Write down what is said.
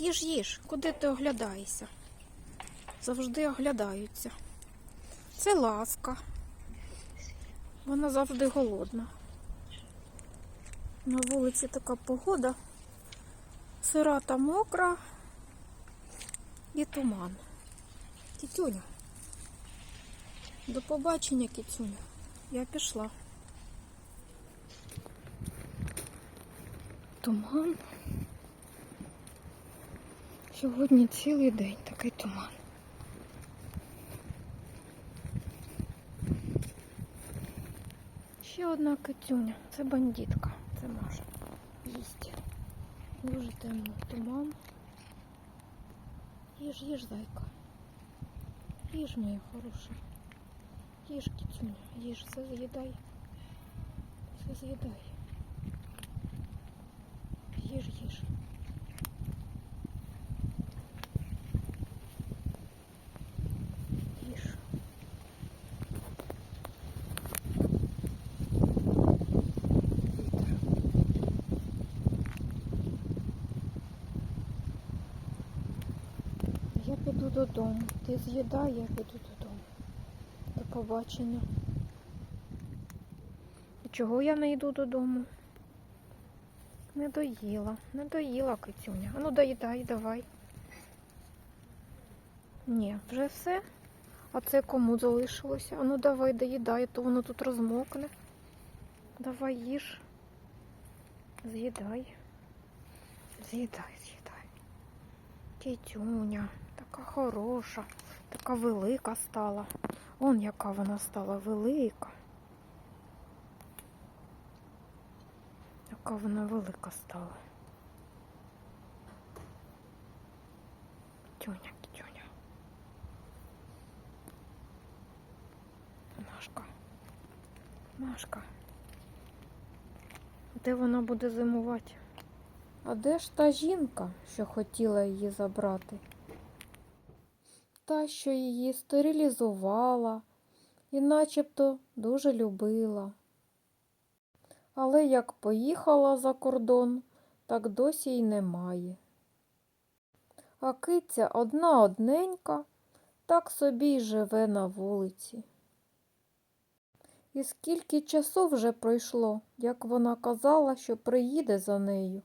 Їж, їж, куди ти оглядаєшся? Завжди оглядаються. Це ласка. Вона завжди голодна. На вулиці така погода. Сира та мокра і туман. Кітюня. До побачення, кітюня. Я пішла. Туман. Сьогодні цілий день такий туман. Ще одна китюня. Це бандитка. Це Маша. Їсть. Дуже темно. Туман. Їж, їж, зайка. Їж, моя хороша. Їж, китюня. Їж, все з'їдай. Все з'їдай. Додому. Ти з'їдай, я піду додому. До побачення. І чого я не йду додому? Не доїла, не доїла кицюня. А ну доїдай, давай. Ні, вже все. А це кому залишилося? А ну давай доїдай, то воно тут розмокне. Давай їж. З'їдай. З'їдай, з'їдай. Кітюня, така хороша, така велика стала. Он яка вона стала велика. Яка вона велика стала. Тюня, тюня. Машка. Машка. Де вона буде зимувати? А де ж та жінка, що хотіла її забрати? Та, що її стерилізувала і начебто дуже любила. Але як поїхала за кордон, так досі й немає. А киця одна одненька, так собі й живе на вулиці. І скільки часу вже пройшло, як вона казала, що приїде за нею.